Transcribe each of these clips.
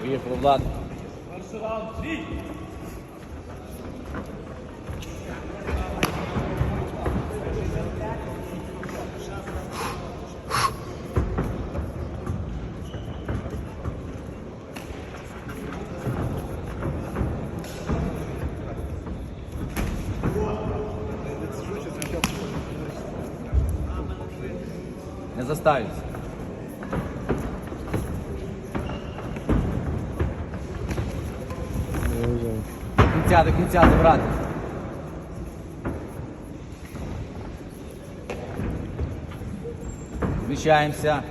Поїхали, Влад. Не заставиться. кінця, до кінця забрати. Зміщаємося.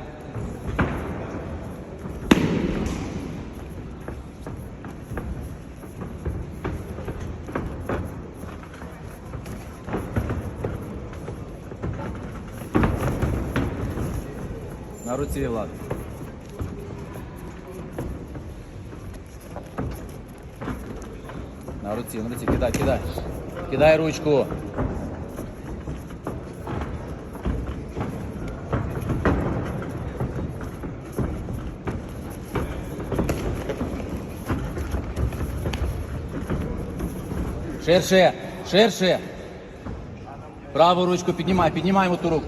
На руці, Влад. Руці, на руці, кидай, кидай. Кидай ручку. Ширше, ширше. Праву ручку піднімай, піднімаємо ту руку.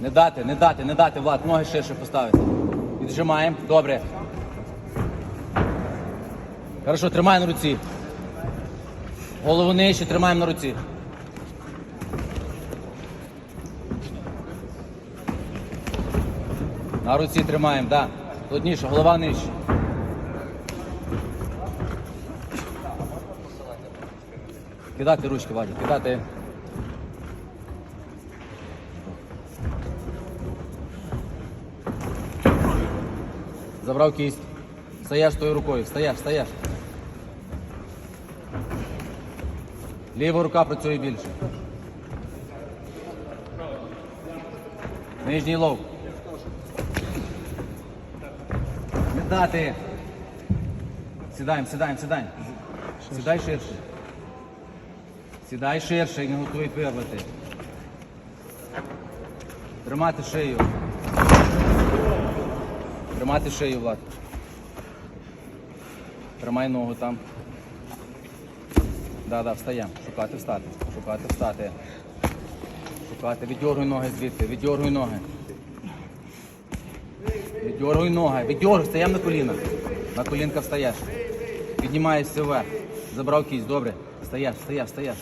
Не дати, не дати, не дати, Влад, ноги ширше поставити. Віджимаємо. Добре. Хорошо, тримай на руці. Голову нижче, тримаємо на руці. На руці тримаємо, так. Да. Плотніше, голова нижче. Кидати ручки, Вадя, кидати. Забрав кість. Стояш тою рукою, стояш, стояш. Ліва рука працює більше. Нижній лов. Не дати. Сідаємо, сідаємо, сідаємо. Сідай ширше. Сідай ширше не готуй вирвати. Тримати шию. Тримати шию, Влад. Тримай ногу там. Да, да, встаємо. Шукати, встати. Шукати, встати. Шукати. Віддергуй ноги звідти. Віддергуй ноги. Віддергуй ноги. Віддергуй, встаємо на коліна. На колінка встаєш. Піднімаєшся вверх. Забрав кість, добре. Встаєш, встаєш, встаєш.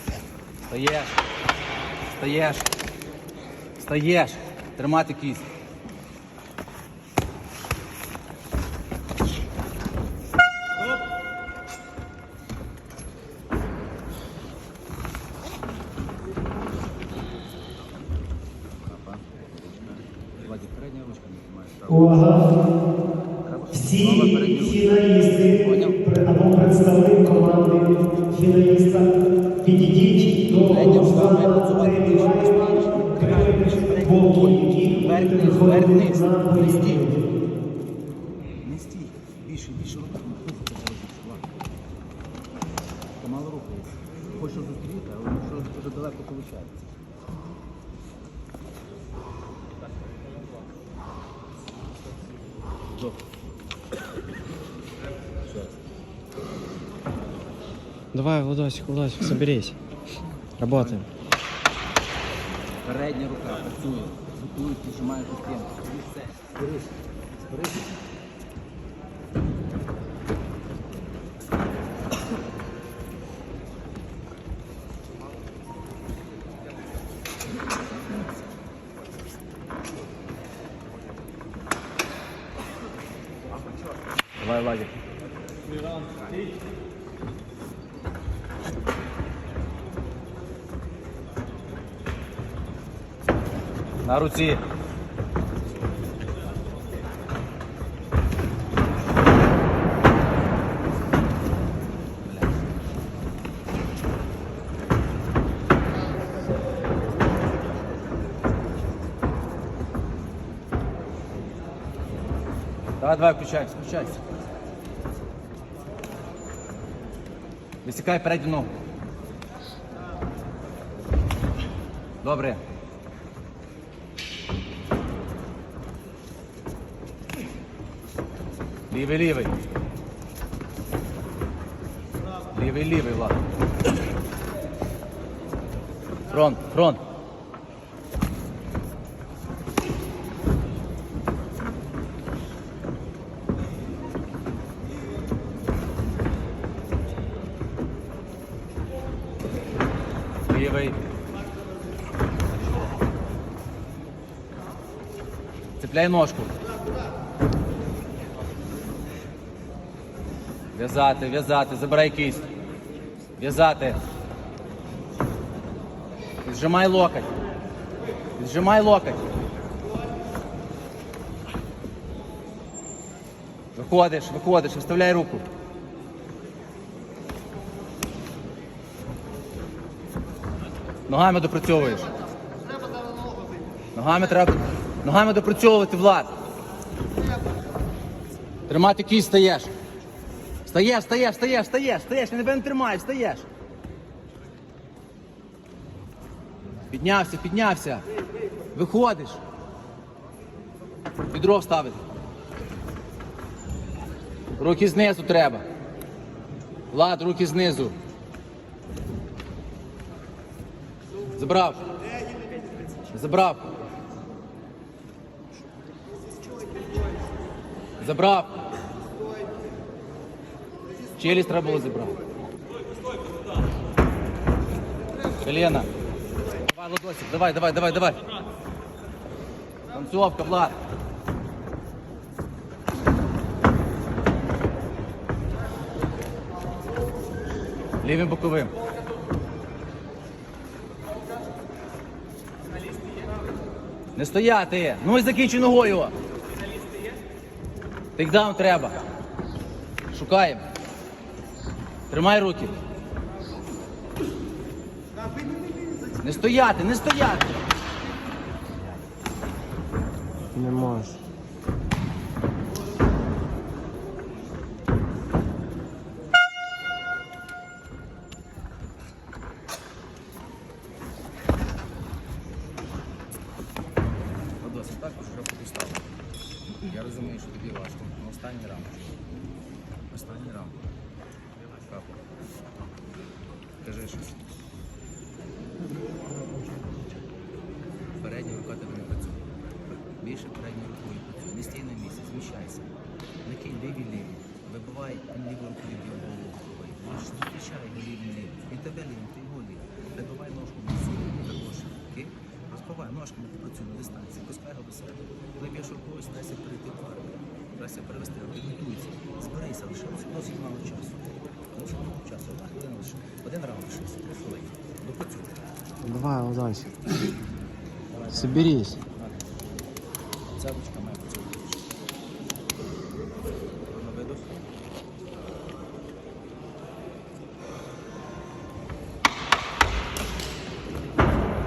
Встаєш. Встаєш. Встаєш. Тримати кість. Увага! Всі фіналісти або представник команди фіналіста підійдіть до виходять на поїздку. Не стій. Більше, більше руками. Мало рухається. Хочеш зустріти, але що дуже далеко виходить. Давай, Владосик, Владосик, соберись. Работаем. Передня рука працює. Готують, піджимаєш до стінки. І все. Зберись. Зберись. Давай, Владик. На руці. Давай, давай, включайся, включайся. Висікай передню ногу. Добре. Лівий, лівий. Лівий, лівий, Влад. Фронт, фронт. Лівий. Цепляй ножку. В'язати, в'язати, забирай кисть. В'язати. Зжимай локоть. Зжимай локоть. Виходиш, виходиш, виставляй руку. Ногами допрацьовуєш. Ногами треба. Ногами допрацьовувати, Влад. Тримати кість стаєш. Стаєш, стаєш, стаєш, стаєш, стаєш, я тебе не тримаю, стаєш. Піднявся, піднявся. Виходиш. Відро вставити. Руки знизу треба. Влад, руки знизу. Забрав. Забрав. Забрав. Челюсть треба було забрати. Колено. Давай, Ладосик, давай, давай, давай, давай. Танцовка, Влад. Лівим боковим. Не стояти. Ну і закінчуй ногою. Тейкдаун треба. Шукаємо. Тримай руки. Не стояти, не стояти. Не можешь. Досить також вже потустав. Я розумію, що тобі важко. Останній раунд. Останній раунд. Кажи щось. Передня рука тебе не працює. Більше передньою рукою працює. Не стій на місці, зміщайся. Накинь ліві ліві. Вибивай ліву руку від його голову. Зустрічай його ліві ліві. Він тебе лівий, ти його лівий. Вибивай ножку на силу, також. Окей? Розбивай ножками працюй на дистанції. Пускай його до себе. Коли б'єш рукою, старайся перейти в удар. Старайся перевести, підготуйся. Зберися, лишилося досить мало часу. Досить мало часу. Одна хвилина лише. Один раунд лишився. Три хвилини. Допрацюй. Давай, Ладосик. Соберись. Ця ручка має працювати. На видох.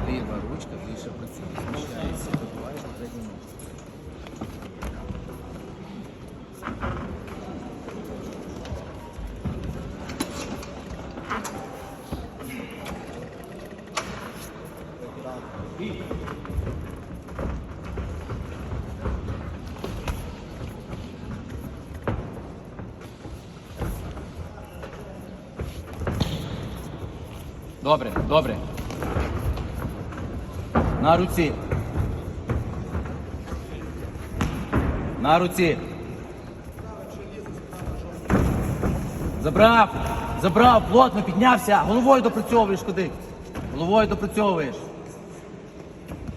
Ліва ручка більше працює. Зміщається, вибиваєш на передню ногу. Добре, добре. На руці. На руці. Забрав! Забрав, плотно піднявся. Головою допрацьовуєш куди. Головою допрацьовуєш.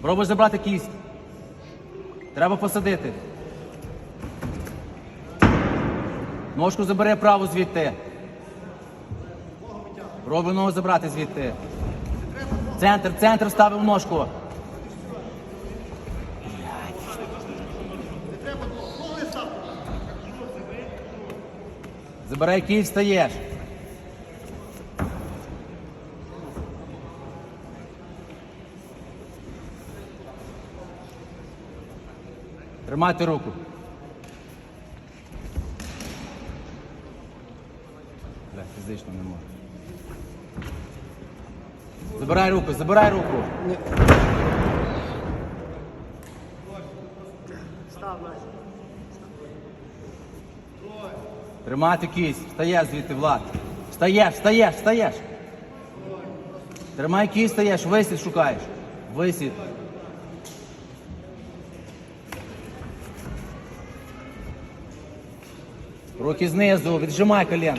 Пробуєш забрати кість. Треба посадити. Ножку забере праву звідти. Пробуй ногу забрати звідти. Центр, центр ставив ножку. Забирай кій, встаєш. Тримати руку. Бля, фізично не можу. Забирай руку, забирай руку. Тримати кість. Встаєш звідти, Влад. Встаєш, встаєш, встаєш. Тримай кість, стаєш, висід шукаєш. Висід. Руки знизу, віджимай колін.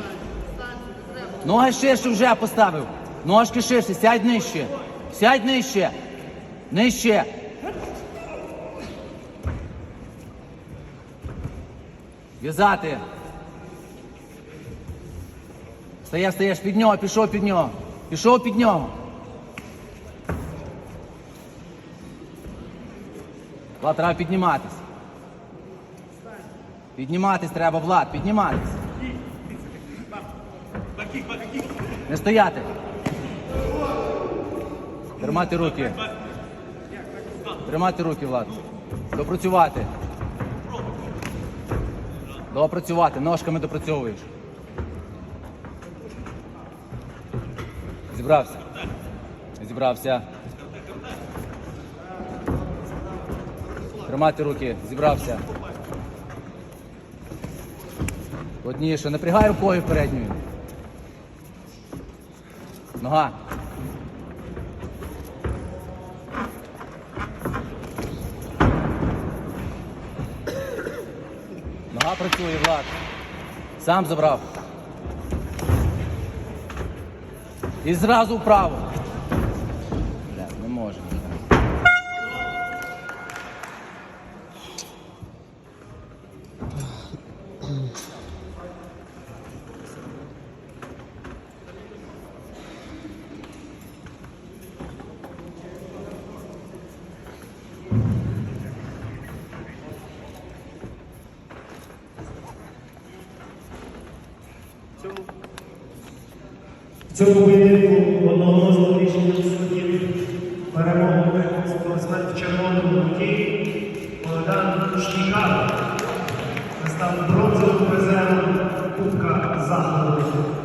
Ноги ширше вже поставив. Ножки ширше, сядь нижче. Сядь нижче. Нижче. В'язати. Стаєш, стаєш під нього, пішов під нього. Пішов під нього. Влад, треба підніматись. Підніматись треба, Влад, підніматись. Не стояти. Тримати руки. Тримати руки, Влад. Допрацювати. Допрацювати. Ножками допрацьовуєш. Зібрався. Зібрався. Тримати руки. Зібрався. Плотніше. Напрягай рукою передньою. Нога. Нога працює, Влад. Сам забрав. І зразу вправо. цьому поєдинку одного з логічних суддів перемогу виграв смерті в червоному руті Богдан Штіка. настав бронзовим призером Кубка Заходу.